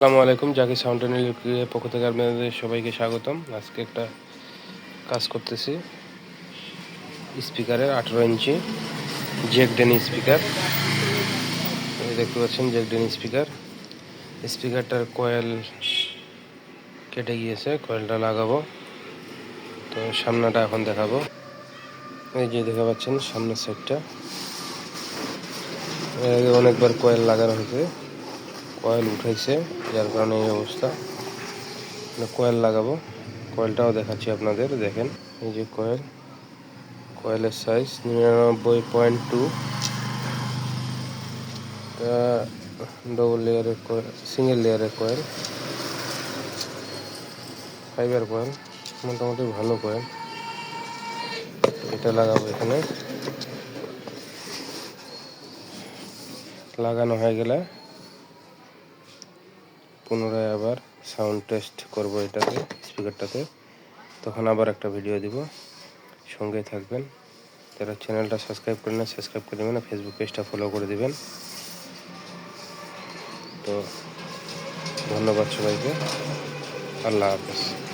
আসসালামু আলাইকুম, জাকি সাউন্ড পক্ষ থেকে আপনাদের সবাইকে স্বাগতম। আজকে একটা কাজ করতেছি। স্পিকারের আঠেরো ইঞ্চি জ্যাক ডেন স্পিকার। দেখতে পাচ্ছেন জ্যাক ডেন স্পিকার। স্পিকারটার কয়েল কেটে গিয়েছে, কয়েলটা লাগাবো। তো সামনাটা এখন দেখাবো। এই যে দেখতে পাচ্ছেন, সামনের সাইডটা অনেকবার কয়েল লাগানো হয়েছে। কয়েল উঠেছে যার কারণে এই অবস্থা। মানে কয়েল লাগাবো। কয়েলটাও দেখাচ্ছি আপনাদের, দেখেন। এই যে কয়েল, কয়েলের সাইজ নিরানব্বই পয়েন্ট টু ডবল লেয়ারের কয়েল সিঙ্গেল লেয়ারের কয়েল। ফাইবার কয়েল, মোটামুটি ভালো কয়েল। এটা লাগাবো এখানে। লাগানো হয়ে গেলে পুনরায় আবার সাউন্ড টেস্ট করব এটাতে স্পিকারটাতে তখন আবার একটা ভিডিও দিব। সঙ্গে থাকবেন। যারা চ্যানেলটা সাবস্ক্রাইব করে না সাবস্ক্রাইব করে দেবেন। ফেসবুক পেজটা ফলো করে দেবেন। তো ধন্যবাদ সবাইকে। আল্লাহ হাফেজ।